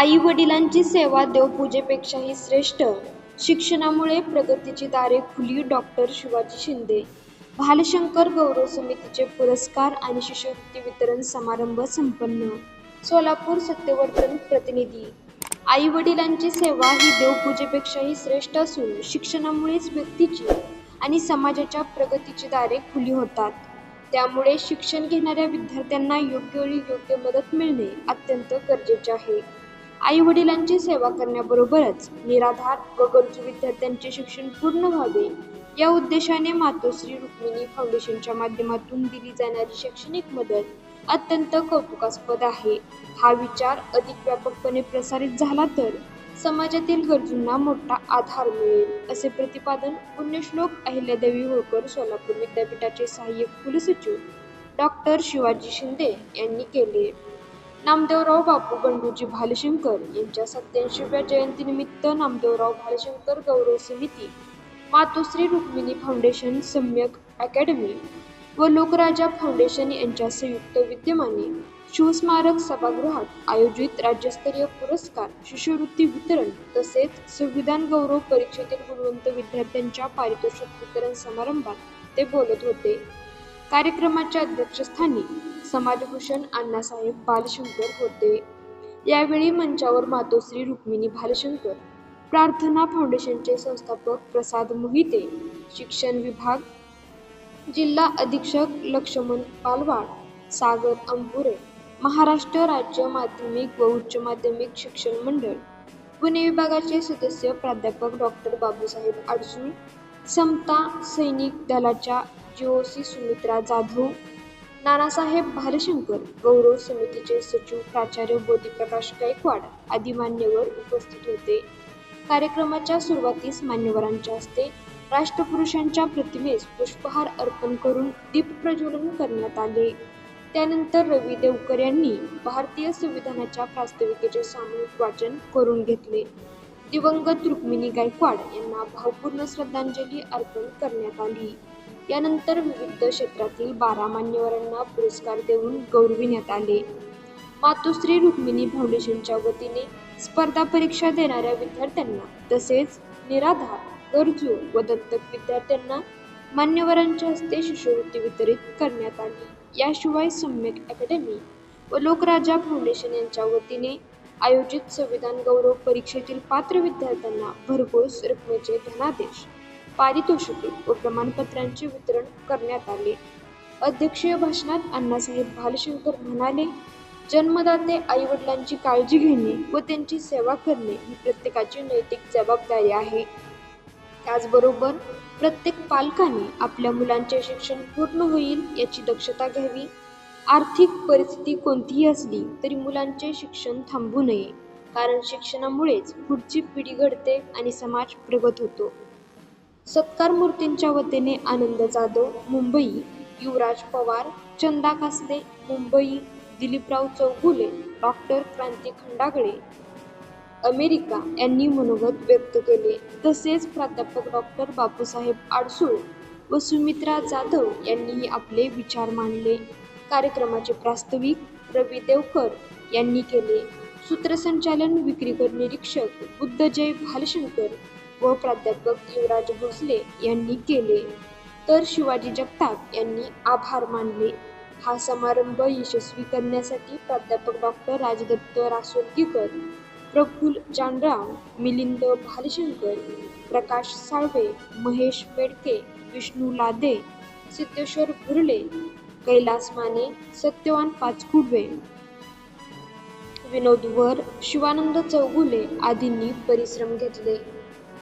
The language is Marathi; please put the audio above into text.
आई वडिलांची सेवा देवपूजेपेक्षाही श्रेष्ठ. शिक्षणामुळे प्रगतीची दारे खुली डॉक्टर शिवाजी शिंदे. भालशंकर गौरव समितीचे पुरस्कार आणि शिष्यवृत्ती वितरण समारंभ संपन्न. सोलापूर सत्यवर्तन प्रतिनिधी. आई वडिलांची सेवा ही देवपूजेपेक्षाही श्रेष्ठ असून शिक्षणामुळेच व्यक्तीची आणि समाजाच्या प्रगतीची दारे खुली होतात. त्यामुळे शिक्षण घेणाऱ्या विद्यार्थ्यांना योग्य वेळी योग्य मदत मिळणे अत्यंत गरजेचे आहे. आई वडिलांची सेवा करण्याबरोबरच निराधार व गरजू विद्यार्थ्यांचे शिक्षण पूर्ण व्हावे. या उद्देशाने मातोश्री रुक्मिणी फाउंडेशनच्या माध्यमातून दिली जाणारी शैक्षणिक मदत अत्यंत कौतुकास्पद आहे. हा विचार अधिक व्यापकपणे प्रसारित झाला तर समाजातील गरजूंना मोठा आधार मिळेल असे प्रतिपादन पुण्यश्लोक अहिल्यादेवी होळकर सोलापूर विद्यापीठाचे सहाय्यक कुलसचिव डॉक्टर शिवाजी शिंदे यांनी केले. नामदेवराव बापू बंडूजी भालशंकर यांच्या सत्याऐंशीव्या जयंतीनिमित्त नामदेवराव भालशंकर गौरव समिती मातोश्री रुक्मिणी फाउंडेशन सम्यक अकॅडमी व लोकराजा फाउंडेशन यांच्या संयुक्त विद्यमाने शिवस्मारक सभागृहात आयोजित राज्यस्तरीय पुरस्कार शिष्यवृत्ती वितरण तसेच संविधान गौरव परीक्षेतील गुणवंत विद्यार्थ्यांच्या पारितोषिक वितरण समारंभात ते बोलत होते. कार्यक्रमाच्या अध्यक्षस्थानी समाजभूषण अण्णासाहेब बालशंकर होते. यावेळी मंचावर मातोश्री रुक्मिणी भालशंकर प्रार्थना फाउंडेशनचे संस्थापक प्रसाद मोहिते शिक्षण विभाग जिल्हा अधीक्षक लक्ष्मण पालवाड सागर अंबुरे महाराष्ट्र राज्य माध्यमिक व उच्च माध्यमिक शिक्षण मंडळ पुणे विभागाचे सदस्य प्राध्यापक डॉक्टर बाबूसाहेब आडसूळ समता सैनिक दलाच्या जीओसी सुमित्रा जाधव नानासाहेब भालशंकर गौरव समितीचे सचिव प्राचार्य बोधीप्रकाश गायकवाड आदी मान्यवर उपस्थित होते. कार्यक्रमाच्या सुरुवातीस मान्यवरांच्या हस्ते राष्ट्रपुरुषांच्या प्रतिमेस पुष्पहार अर्पण करून दीप प्रज्वलन करण्यात आले. त्यानंतर रवी देवकर यांनी भारतीय संविधानाच्या प्रास्ताविकेचे सामूहिक वाचन करून घेतले. दिवंगत रुक्मिणी गायकवाड यांना भावपूर्ण श्रद्धांजली अर्पण करण्यात आली. यानंतर विविध क्षेत्रातील बारा मान्यवरांना पुरस्कार देऊन गौरविण्यात आले. मातोश्री रुक्मिणी फाउंडेशनच्या वतीने स्पर्धा परीक्षा देणाऱ्या विद्यार्थ्यांना तसेच निराधार गरजू व दत्तक विद्यार्थ्यांना मान्यवरांच्या हस्ते शिष्यवृत्ती वितरित करण्यात आली. याशिवाय सम्यक अकॅडमी व लोकराजा फाउंडेशन यांच्या वतीने आयोजित संविधान गौरव परीक्षेतील पात्र विद्यार्थ्यांना भरघोस रकमेचे धनादेश पारितोषिके व प्रमाणपत्रांचे वितरण करण्यात आले. अध्यक्षीय भाषणात अण्णासाहेब भालशंकर म्हणाले जन्मदाते आई वडिलांची काळजी घेणे व त्यांची सेवा करणे ही प्रत्येकाची नैतिक जबाबदारी आहे. त्याचबरोबर प्रत्येक पालकाने आपल्या मुलांचे शिक्षण पूर्ण होईल याची दक्षता घ्यावी. आर्थिक परिस्थिती कोणतीही असली तरी मुलांचे शिक्षण थांबू नये कारण शिक्षणामुळेच पुढची पिढी घडते आणि समाज प्रगत होतो. सत्कार मूर्तींच्या वतीने आनंद जाधव मुंबई युवराज पवार चंदा कासले मुंबई दिलीपराव चौगुले डॉक्टर क्रांती खंडागळे. अमेरिका यांनी मनोगत व्यक्त केले. तसेच प्राध्यापक डॉक्टर बापूसाहेब आडसूळ व सुमित्रा जाधव यांनीही आपले विचार मांडले. कार्यक्रमाचे प्रास्ताविक रवी देवकर यांनी केले. सूत्रसंचालन विक्रीकर निरीक्षक बुद्धजय भालशंकर. व प्राध्यापक युवराज भोसले यांनी केले. तर शिवाजी जगताप यांनी आभार मानले. हा समारंभ यशस्वी करण्यासाठी प्राध्यापक डॉक्टर राजदत्त रासोलगीकर प्रफुल जानराव मिलिंद भालशंकर प्रकाश साळवे महेश बेडके विष्णू लादे सिद्धेश्वर भुरले कैलास माने सत्यवान पाचकुडवे विनोद वर शिवानंद चौगुले आदींनी परिश्रम घेतले.